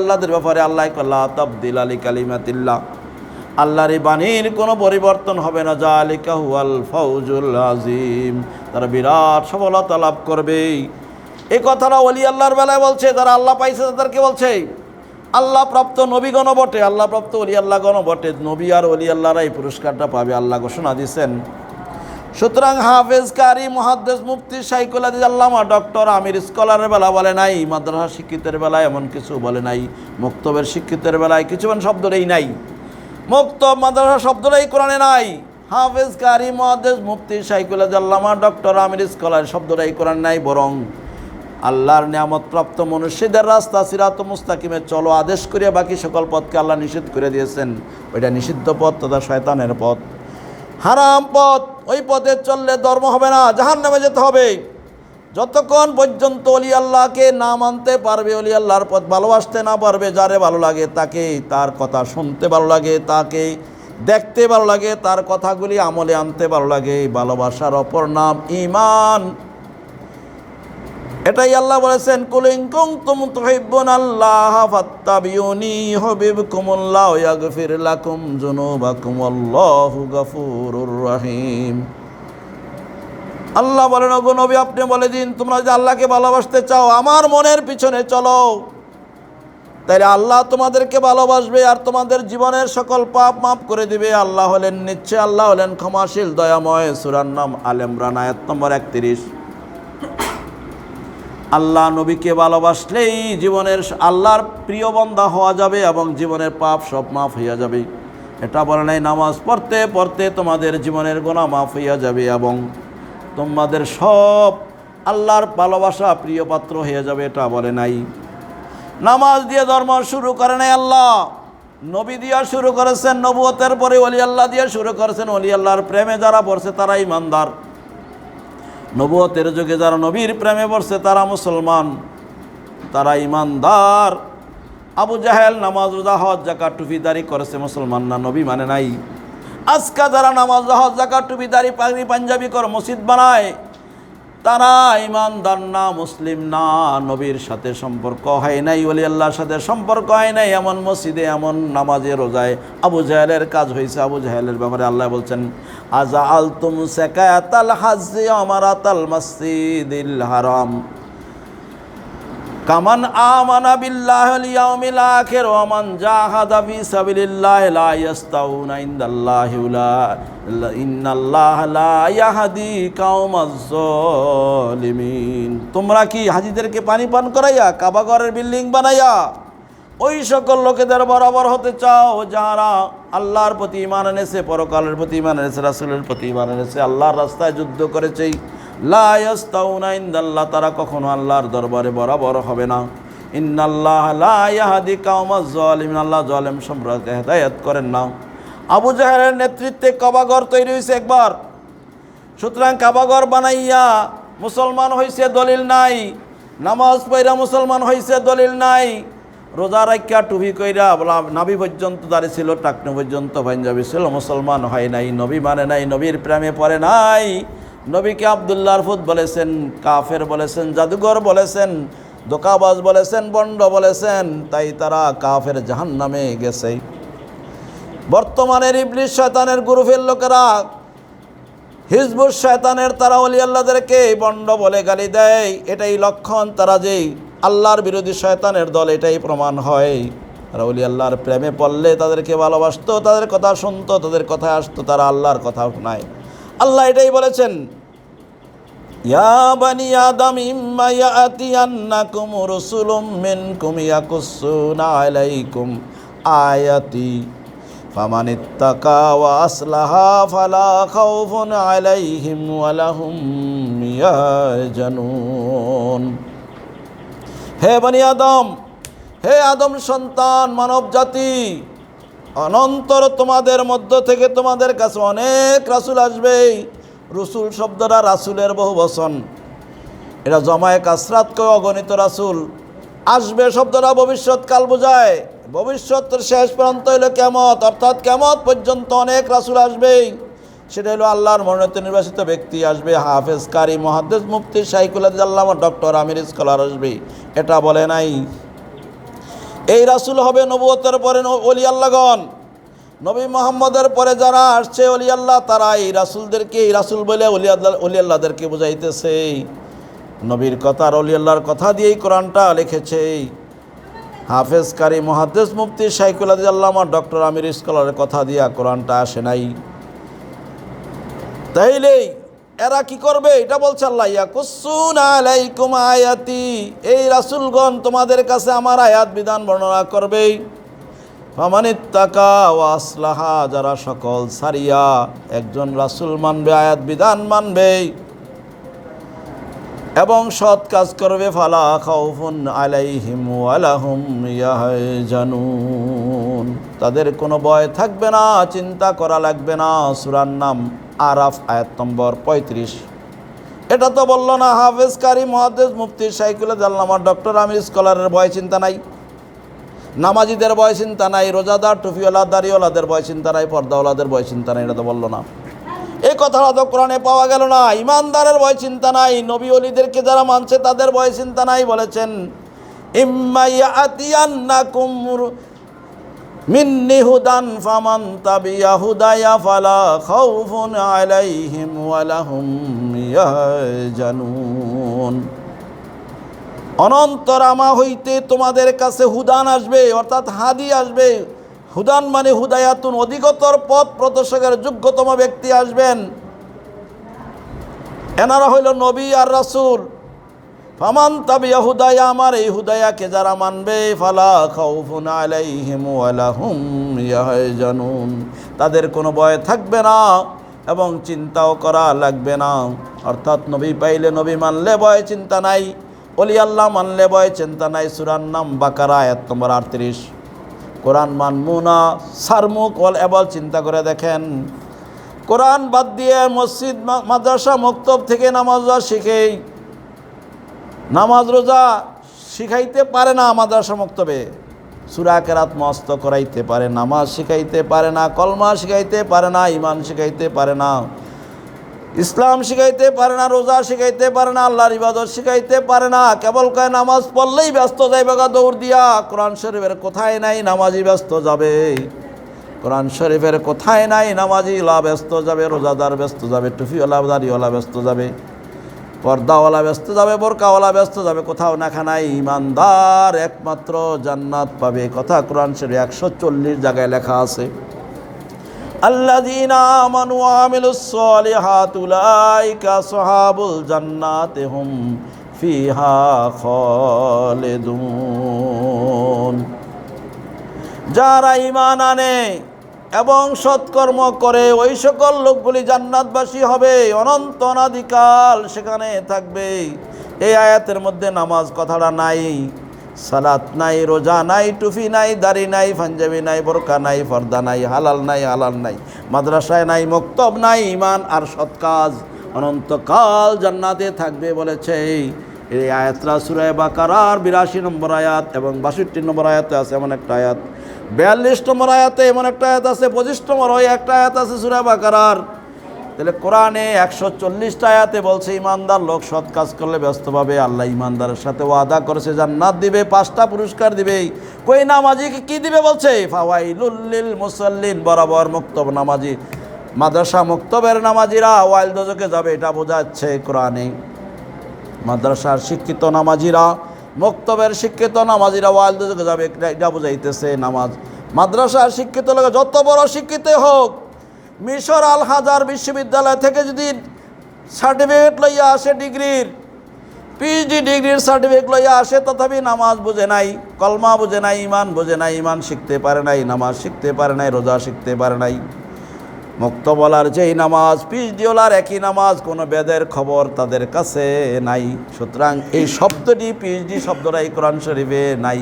আল্লাহদের ব্যাপারে আল্লাহ কল্লা তবদিল আলী কালিমাতিল্লাহ। আল্লাহর এই বাণীর কোনো পরিবর্তন হবে না। যা আলিকা হুয়াল ফৌজুল আজিম তারা বিরাট সফলতা লাভ করবে। এই কথাটা অলি আল্লাহর বেলায় বলছে, যারা আল্লাহ পাইছে তাদেরকে বলছে। আল্লাহ প্রাপ্ত নবীগণ বটে আল্লাহ প্রাপ্ত অলি আল্লাহ গণ বটে নবী আর অলি আল্লাহরা এই পুরস্কারটা পাবে। আল্লাহ ঘোষণা দিচ্ছেন সুতরাং হাফেজ কারি মহাদ্দেশ মুফতি সাইকুল আদিজ আল্লামা ডক্টর আমির স্কলারের বেলা বলে নাই, মাদ্রাসা শিক্ষিতের বেলায় এমন কিছু বলে নাই, মুক্তবের শিক্ষিতের বেলায় কিছু এমন শব্দটাই নাই। মুক্তব মাদ্রাসা শব্দটাই কোরআনে নাই হাফেজ কারি মহাদ্দেশ মুফতি সাইকুল আদিজ আল্লামা ডক্টর আমির স্কলার শব্দটাই কোরআন নাই, বরং আল্লাহর নিয়ামত প্রাপ্ত মনুষ্যদের রাস্তা, সিরাত মুস্তাকিমে চলো, আদেশ করিয়া বাকি সকল পথকে আল্লাহ নিষেধ করে দিয়েছেন। ওইটা নিষিদ্ধ পথ তথা শয়তানের পথ। হারাম পথ। ওই পথে চললে ধর্ম হবে না জাহান নামে যেতে হবে। যতক্ষণ পর্যন্ত অলি আল্লাহকে না মানতে পারবে, অলি আল্লাহর পথ ভালোবাসতে না পারবে, যারে ভালো লাগে তাকে তার কথা শুনতে ভালো লাগে, তাকে দেখতে ভালো লাগে, তার কথাগুলি আমলে আনতে ভালো লাগে। ভালোবাসার অপর নাম ইমান। এটাই আল্লাহ বলেছেন কুলিং কুং তুম তুহিব্বুন আল্লাহ ফাত্তাবিউনি হুবিবকুমুল্লাহ ইয়াগফির লাকুম যুনুবাকুম আল্লাহু গাফুরুর রহিম। আল্লাহ বলেন, ওগো নবী, আপনি বলে দিন, তোমরা যদি আল্লাহকে ভালোবাসতে চাও, আমার মনের পিছনে চলো। তাইলে আল্লাহ তোমাদেরকে ভালোবাসবে আর তোমাদের জীবনের সকল পাপ মাফ করে দিবে। আল্লাহ হলেন নিচ্ছে আল্লাহ হলেন ক্ষমাশীল, দয়াময়। সুরার নাম আল ইমরান, আয়াত নম্বর একত্রিশ। আল্লাহ নবীকে ভালোবাসলেই জীবনের আল্লাহর প্রিয় বন্ধা হওয়া যাবে এবং জীবনের পাপ সব মাফ হইয়া যাবে। এটা বলে নাই, নামাজ পড়তে পড়তে তোমাদের জীবনের গোনা মাফ হইয়া যাবে এবং তোমাদের সব আল্লাহর ভালোবাসা প্রিয় পাত্র হইয়া যাবে, এটা বলে নাই। নামাজ দিয়ে ধর্ম শুরু করে নাই আল্লাহ। নবী দিয়া শুরু করেছেন নবুয়তের পরে অলি আল্লাহ দিয়ে শুরু করেছেন অলি আল্লাহর প্রেমে যারা পড়ছে তারা ইমানদার। নবুয়তের যুগে যারা নবীর প্রেমে পড়ছে, তারা মুসলমান, তারা ইমানদার। আবু জাহেল নামাজ রোজা, হজ জাকাত টুপিদারি করেছে, মুসলমান না নবী মানে নাই। আজকা যারা নামাজ জাকা জাকাত টুপিদারি পাগড়ি, পাঞ্জাবি কর, মসজিদ বানায় তারা ইমানদার না, মুসলিম না, নবীর সাথে সম্পর্ক হয় নাই ওলি আল্লাহর সাথে সম্পর্ক হয় নাই, এমন মসজিদে, এমন নামাজে, রোজায়। আবু জাহেলের কাজ হয়েছে, আবু জাহেলের ব্যাপারে আল্লাহ বলছেন আজা আল তুম সেকায়াতাল হাজি আমারাতাল মসজিদিল হারাম। কামান আমানা বিল্লাহ ইয়াউমিল আখির ওয়া মান জাহাদা ফি সাবিলিল্লাহ লা ইয়াস্তাউনা ইনদাল্লাহি উলা ইন্নাল্লাহ লা ইয়াহদি কাওমাজ জালিমিন তোমরা কি হাজীদেরকে পানি পান করাইয়া কাবাগরের বিল্ডিং বানাইয়া, ওই সকল লোকেদের বরাবর হতে চাও যারা আল্লাহর প্রতি ইমান এনেছে, পরকালের প্রতি ইমান এনেছে, রাসূলের প্রতি ইমান এনেছে, আল্লাহর রাস্তায় যুদ্ধ করেছে লাস্তাউনা ইন্দাল্লাহ, তারা কখনো আল্লাহর দরবারে বরাবর হবে না। ইন্নাল্লাহ লা ইয়াহদি কাওমাজ জালিমিন, আল্লাহ জালেম সম্প্রদায়কে হেদায়েত করেন না। আবু জাহেলের নেতৃত্বে কাবাগর তৈরি হয়েছে একবার। সুতরাং কাবাগর বানাইয়া মুসলমান হইছে দলিল নাই, নামাজ পইরা মুসলমান হইছে দলিল নাই। রোজা রাখিয়া টুপি কইরা নাবি পর্যন্ত দাঁড়িয়ে ছিল, টাকনু পর্যন্ত পাঞ্জাবি ছিল, মুসলমান হয় নাই, নবী মানে নাই, নবীর প্রেমে পড়ে নাই। নবীকে আবদুল্লাহর ফুদ বলেছেন, কাফের বলেছেন, জাদুঘর বলেছেন, দোকাবাজ বলেছেন, বন্ড বলেছেন, তাই তারা কাফের জাহান নামে গেছে। বর্তমানের ইবলিশ শয়তানের গ্রুপের লোকেরা হিজবুর শয়তানের তারা অলি আল্লাহদেরকে বন্ড বলে গালি দেয়, এটাই লক্ষণ তারা যেই আল্লাহর বিরোধী শয়তানের দল, এটাই প্রমাণ হয়। তারা অলি আল্লাহর প্রেমে পড়লে তাদেরকে ভালোবাসতো, তাদের কথা শুনতো, তাদের কথায় আসতো, তারা আল্লাহর কথা শোনায়। আল্লাহ এটাই বলেছেন বানি আদম, ইম্মা ইয়াতিয়ান্নাকুম রাসূলুম মিনকুম ইয়াকুসুনা আলাইকুম আয়াতি। ফামান ইত্তাকা ওয়া আসলাহা ফালা খাউফুন আলাইহিম ওয়া লাহুম ইয়াজানুন হে বানি আদম, হে আদম সন্তান, মানব জাতি, অনন্তর তোমাদের মধ্য থেকে তোমাদের কাছে অনেক রাসুল আসবে রসুল শব্দটা রাসুলের বহু বচন। এটা জমায় কাসরাতকে অগণিত রাসুল। আসবে শব্দটা ভবিষ্যৎকাল বোঝায়। ভবিষ্যতের শেষ প্রান্ত হইল কেমত, অর্থাৎ কেমত পর্যন্ত অনেক রাসুল আসবেই। সেটা হলো আল্লাহর মনোনীত নির্বাচিত ব্যক্তি আসবে, হাফেজ, কারি, মহাদ্দেস, মুফতি শাইকুল আল্লাহ ডক্টর, আমির, স্কলার আসবে। এটা বলে নাই। এই রাসুল হবে নবুয়তের পরে অলি আল্লাহগণ। নবী মোহাম্মদের পরে যারা আসছে অলি আল্লাহ তারা এই রাসুলদেরকে, এই রাসুল বলে অলি আল্লাহ অলি আল্লাহদেরকে বুঝাইতেছে। নবীর কথা আর অলি আল্লাহর কথা দিয়েই কোরআনটা লিখেছে। হাফেজ কারি মহাদ্দেশ মুফতি শাইকুল আদি আল্লামা ডক্টর আমির স্কলারের কথা দিয়া কোরআনটা আসে নাই। তাইলেই এরা কি করবে? এটা বলছে আল্লাহ ইয়াকুসুন আলাইকুম আয়াতি। এই রাসূলগণ তোমাদের কাছে আমার আয়াত বিধান বর্ণনা করবে ফামানিত্তাকা ও আসলাহা, যারা সকল সারিয়া একজন রাসূল মানবে, আয়াত বিধান মানবে। এবং সৎ কাজ করবে, ফালা খাউফুন আলাইহিম ওয়ালাহুম ইয়াহজানুন। তাদের কোনো ভয় থাকবে না, চিন্তা করা লাগবে না। সুরার নাম আরাফ, আয়াত নম্বর পঁয়ত্রিশ। এটা তো বলল না হাফেজ কারি মহাদেজ মুফতি সাইকুল জাল্লামা ডক্টর আমির স্কলারের ভয়, চিন্তা নাই। নামাজিদের ভয় চিন্তা নাই, রোজাদার টুফিওয়ালা দাড়িওয়ালাদের ভয় চিন্তা নাই, পর্দাওয়ালাদের ভয় চিন্তা নাই, এটা তো বলল না। এই কথাটা তো কোরআনে পাওয়া গেল না, ইমানদারের ভয় চিন্তা নাই, নবী অলিদেরকে যারা মানছে তাদের ভয় চিন্তা নাই, বলেছেন ফামান ফালা অনন্তর আমা হইতে তোমাদের কাছে হুদান আসবে, অর্থাৎ হাদি আসবে। হুদান মানে হুদায়াতুন, অধিকতর পথ প্রদর্শকের যোগ্যতম ব্যক্তি আসবেন। এনারা হইল নবী আর রাসূল। ফামান তাবিয়া হুদায়া আমার, এই হুদায়াকে যারা মানবে, ফালা তাদের কোনো ভয় থাকবে না এবং চিন্তাও করা লাগবে না। অর্থাৎ নবী পাইলে নবী মানলে ভয়, চিন্তা নাই। অলি আল্লাহ মানলে ভয়, চিন্তা নাই, সুরার নাম বাকারা, আয়াত নম্বর আটত্রিশ। কোরআন মানমু না সারমুক ওয়াল এবল, চিন্তা করে দেখেন। কোরআন বাদ দিয়ে মসজিদ মাদ্রাসা, মক্তব থেকে নামাজ রোজা শিখেই নামাজ রোজা শিখাইতে পারে না মাদ্রাসা, মক্তবে। সুরা কেরাত মস্ত করাইতে পারে, নামাজ শিখাইতে পারে না, কলমা শিখাইতে পারে না ইমান শিখাইতে পারে না। ইসলাম শিখাইতে পারে না, রোজা শিখাইতে পারে না, আল্লাহর ইবাদত শিখাইতে পারে না, কেবল কয় নামাজ পড়লেই ব্যস্ত যাইবে গা দৌড় দিয়া। কোরআন শরীফের কোথায় নাই, নামাজি ব্যস্ত যাবে। কোরআন শরীফের কোথায় নাই নামাজি লা ব্যস্ত যাবে, রোজাদার ব্যস্ত যাবে, টুফিওয়ালা, দাড়িওয়ালা ব্যস্ত যাবে, পর্দাওয়ালা ব্যস্ত যাবে, বোরকাওয়ালা ব্যস্ত যাবে, কোথাও না নাই। ইমানদার একমাত্র জান্নাত পাবে। কথা কোরআন শরীফ একশো চল্লিশ জায়গায় লেখা আছে। الذين آمنوا وعملوا الصالحات أولئك أصحاب الجنات هم فيها خالدون যারা ইমান আনে এবং সৎকর্ম করে ওই সকল লোকগুলি জান্নাতবাসী হবে অনন্ত অনাদিকাল সেখানে থাকবে এই আয়াতের মধ্যে নামাজ কথাটা নাই সালাত নাই, রোজা নাই, টুফি নাই, দাড়ি নাই, পাঞ্জাবি নাই, বোরকা নাই ফর্দা নাই, হালাল নাই হালাল নাই, মাদ্রাসায় নাই, মক্তব নাই ইমান আর সৎ কাজ। অনন্তকাল জান্নাতে থাকবে বলেছে এই আয়াতরা সুরায় বাকারার বিরাশি নম্বর আয়াত এবং বাষট্টি নম্বর আয়াতে আছে এমন একটা আয়াত। বিয়াল্লিশ নম্বর আয়াতে এমন একটা আয়াত আছে, পঁচিশ নম্বর, ওই একটা আয়াত আছে সুরায় বাকারার। তাহলে কোরআনে একশো চল্লিশটা আয়াতে বলছে, ইমানদার লোক সৎ কাজ করলে ব্যস্ত পাবে। আল্লাহ ইমানদারের সাথে ওয়াদা করেছে, জান্নাত দিবে, পাঁচটা পুরস্কার দিবে। কই নামাজিকে কি দিবে বলছে? ফাওয়াইলুল্লিল মুসাল্লিন বরাবর মুক্তব নামাজি। মাদ্রাসা মুক্তবের নামাজিরা ওয়াইল দোজকে যাবে, এটা বোঝাচ্ছে কোরআনে। মাদ্রাসার শিক্ষিত নামাজিরা, মক্তবের শিক্ষিত নামাজিরা ওয়াইল দোজকে যাবে, এটা- এটা বোঝাইতেছে নামাজ। মাদ্রাসার শিক্ষিত লোক যত বড় শিক্ষিত হোক মিশর আল হাজার বিশ্ববিদ্যালয় থেকে যদি সার্টিফিকেট লইয়া আসে ডিগ্রির পিএইচডি ডিগ্রির সার্টিফিকেট লইয়া আসে, তথাপি নামাজ বোঝে নাই, কলমা বোঝে নাই ইমান বোঝে নাই ইমান শিখতে পারে নাই, নামাজ শিখতে পারে নাই, রোজা শিখতে পারে নাই। মুক্ত মুক্তবলার যেই নামাজ পিএইচডিওলার একই নামাজ, কোনো বেদের খবর তাদের কাছে নাই। সুতরাং এই শব্দটি পিএইচডি শব্দটাই কোরআন শরীফে নাই।